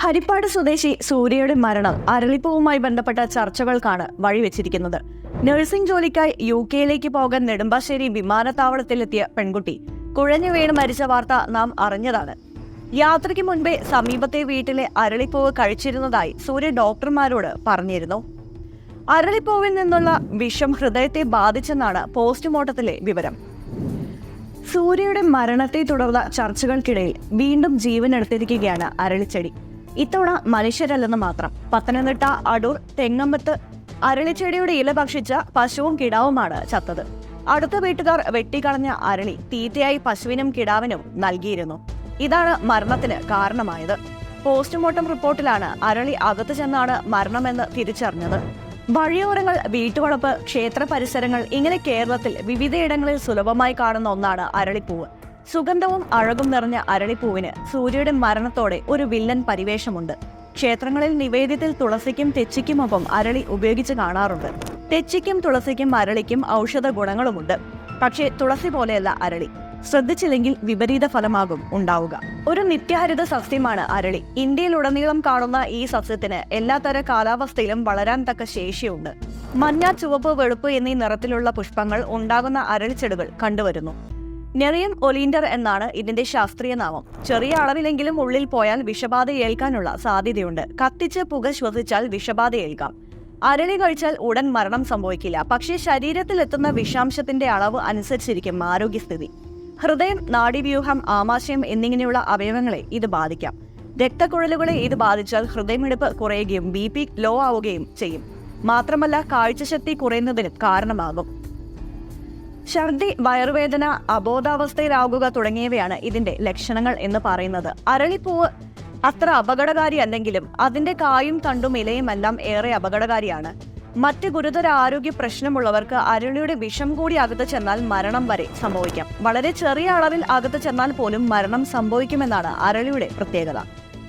ഹരിപ്പാട് സ്വദേശി സൂര്യയുടെ മരണം അരളിപ്പൂവുമായി ബന്ധപ്പെട്ട ചർച്ചകൾക്കാണ് വഴിവെച്ചിരിക്കുന്നത്. നഴ്സിംഗ് ജോലിക്കായി യു കെയിലേക്ക് പോകാൻ നെടുമ്പാശ്ശേരി വിമാനത്താവളത്തിലെത്തിയ പെൺകുട്ടി. കുഴഞ്ഞു വീണ് മരിച്ച വാർത്ത നാം അറിഞ്ഞതാണ്. യാത്രയ്ക്ക് മുൻപേ സമീപത്തെ വീട്ടിലെ അരളിപ്പൂവ് കഴിച്ചിരുന്നതായി സൂര്യ ഡോക്ടർമാരോട് പറഞ്ഞിരുന്നു. അരളിപ്പൂവിൽ നിന്നുള്ള വിഷം ഹൃദയത്തെ ബാധിച്ചെന്നാണ് പോസ്റ്റ്മോർട്ടത്തിലെ വിവരം. സൂര്യയുടെ മരണത്തെ തുടർന്ന ചർച്ചകൾക്കിടയിൽ വീണ്ടും ജീവൻ എടുത്തിരിക്കുകയാണ് അരളിച്ചെടി. ഇത്തവണ മനുഷ്യരല്ലെന്ന് മാത്രം. പത്തനംതിട്ട അടൂർ തെങ്ങമ്പത്ത് അരളിച്ചെടിയുടെ ഇല ഭക്ഷിച്ച പശുവും കിടാവുമാണ് ചത്തത്. അടുത്ത വീട്ടുകാർ വെട്ടിക്കളഞ്ഞ അരളി തീറ്റയായി പശുവിനും കിടാവിനും നൽകിയിരുന്നു. ഇതാണ് മരണത്തിന് കാരണമായത്. പോസ്റ്റ്മോർട്ടം റിപ്പോർട്ടിലാണ് അരളി അകത്തു ചെന്നാണ് മരണമെന്ന് തിരിച്ചറിഞ്ഞത്. വഴിയോരങ്ങൾ വീട്ടുവളപ്പ് ക്ഷേത്ര പരിസരങ്ങൾ ഇങ്ങനെ കേരളത്തിൽ വിവിധയിടങ്ങളിൽ സുലഭമായി കാണുന്ന ഒന്നാണ് അരളിപ്പൂവ്. സുഗന്ധവും അഴകും നിറഞ്ഞ അരളിപ്പൂവിന് സൂര്യയുടെ മരണത്തോടെ ഒരു വില്ലൻ പരിവേഷമുണ്ട്. ക്ഷേത്രങ്ങളിൽ നിവേദ്യത്തിൽ തുളസിക്കും തെച്ചിക്കുമൊപ്പം അരളി ഉപയോഗിച്ച് കാണാറുണ്ട്. തെച്ചിക്കും തുളസിക്കും അരളിക്കും ഔഷധ ഗുണങ്ങളുമുണ്ട്. പക്ഷേ തുളസി പോലെയല്ല അരളി. ശ്രദ്ധിച്ചില്ലെങ്കിൽ വിപരീത ഫലമാകും ഉണ്ടാവുക. ഒരു നിത്യഹരിത സസ്യമാണ് അരളി. ഇന്ത്യയിലുടനീളം കാണുന്ന ഈ സസ്യത്തിന് എല്ലാത്തര കാലാവസ്ഥയിലും വളരാൻ തക്ക ശേഷിയുണ്ട്. മഞ്ഞ ചുവപ്പ് വെളുപ്പ് എന്നീ നിറത്തിലുള്ള പുഷ്പങ്ങൾ ഉണ്ടാകുന്ന അരളിച്ചെടുകൾ കണ്ടുവരുന്നു. നെറിയം ഒലീൻഡർ എന്നാണ് ഇതിന്റെ ശാസ്ത്രീയ നാമം. ചെറിയ അളവിലെങ്കിലും ഉള്ളിൽ പോയാൽ വിഷബാധ ഏൽക്കാനുള്ള സാധ്യതയുണ്ട്. കത്തിച്ച് പുക ശ്വസിച്ചാൽ വിഷബാധ ഏൽക്കാം. അരളി കഴിച്ചാൽ ഉടൻ മരണം സംഭവിക്കില്ല. പക്ഷേ ശരീരത്തിൽ എത്തുന്ന വിഷാംശത്തിന്റെ അളവ് അനുസരിച്ചിരിക്കും ആരോഗ്യസ്ഥിതി. ഹൃദയം നാഡീവ്യൂഹം ആമാശയം എന്നിങ്ങനെയുള്ള അവയവങ്ങളെ ഇത് ബാധിക്കാം. രക്തക്കുഴലുകളെ ഇത് ബാധിച്ചാൽ ഹൃദയമിടിപ്പ് കുറയുകയും ബി പി ലോ ആവുകയും ചെയ്യും. മാത്രമല്ല കാഴ്ചശക്തി കുറയുന്നതിനും കാരണമാകും. ഛർദി വയറുവേദന അബോധാവസ്ഥയിലാകുക തുടങ്ങിയവയാണ് ഇതിന്റെ ലക്ഷണങ്ങൾ എന്ന് പറയുന്നത്. അരളിപ്പൂവ് അത്ര അപകടകാരി അല്ലെങ്കിലും അതിന്റെ കായും തണ്ടും ഇലയുമെല്ലാം ഏറെ അപകടകാരിയാണ്. മറ്റ് ഗുരുതര ആരോഗ്യ പ്രശ്നമുള്ളവർക്ക് അരളിയുടെ വിഷം കൂടി അകത്ത് ചെന്നാൽ മരണം വരെ സംഭവിക്കാം. വളരെ ചെറിയ അളവിൽ അകത്ത് ചെന്നാൽ പോലും മരണം സംഭവിക്കുമെന്നാണ് അരളിയുടെ പ്രത്യേകത.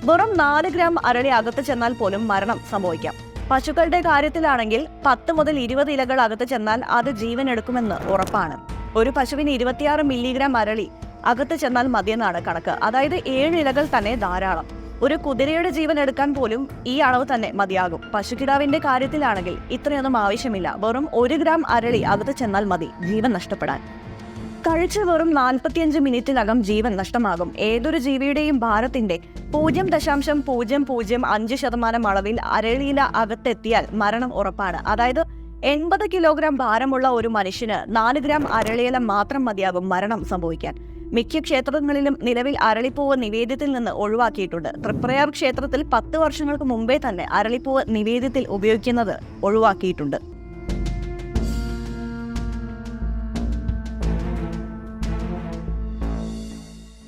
വെറും നാല് ഗ്രാം അരളി അകത്ത് ചെന്നാൽ പോലും മരണം സംഭവിക്കാം. പശുക്കളുടെ കാര്യത്തിലാണെങ്കിൽ പത്ത് മുതൽ ഇരുപത് ഇലകൾ അകത്ത് ചെന്നാൽ അത് ജീവൻ എടുക്കുമെന്ന് ഉറപ്പാണ്. ഒരു പശുവിന് ഇരുപത്തിയാറ് മില്ലിഗ്രാം അരളി അകത്ത് ചെന്നാൽ മതിയെന്നാണ് കണക്ക്. അതായത് ഏഴ് ഇലകൾ തന്നെ ധാരാളം. ഒരു കുതിരയുടെ ജീവൻ എടുക്കാൻ പോലും ഈ അളവ് തന്നെ മതിയാകും. പശുക്കിടാവിന്റെ കാര്യത്തിലാണെങ്കിൽ ഇത്രയൊന്നും ആവശ്യമില്ല. വെറും ഒരു ഗ്രാം അരളി അകത്ത് ചെന്നാൽ മതി ജീവൻ നഷ്ടപ്പെടാൻ. കഴിച്ച് വെറും നാൽപ്പത്തിയഞ്ച് മിനിറ്റിനകം ജീവൻ നഷ്ടമാകും. ഏതൊരു ജീവിയുടെയും ഭാരത്തിന്റെ പൂജ്യം ദശാംശം പൂജ്യം പൂജ്യം അഞ്ച് ശതമാനം അളവിൽ അരളിയില അകത്തെത്തിയാൽ മരണം ഉറപ്പാണ്. അതായത് എൺപത് കിലോഗ്രാം ഭാരമുള്ള ഒരു മനുഷ്യന് നാല് ഗ്രാം അരളിയില മാത്രം മതിയാകും മരണം സംഭവിക്കാൻ. മിക്ക ക്ഷേത്രങ്ങളിലും നിലവിൽ അരളിപ്പൂവ് നിവേദ്യത്തിൽ നിന്ന് ഒഴിവാക്കിയിട്ടുണ്ട്. തൃപ്രയാർ ക്ഷേത്രത്തിൽ പത്ത് വർഷങ്ങൾക്ക് മുമ്പേ തന്നെ അരളിപ്പൂവ് നിവേദ്യത്തിൽ ഉപയോഗിക്കുന്നത് ഒഴിവാക്കിയിട്ടുണ്ട്.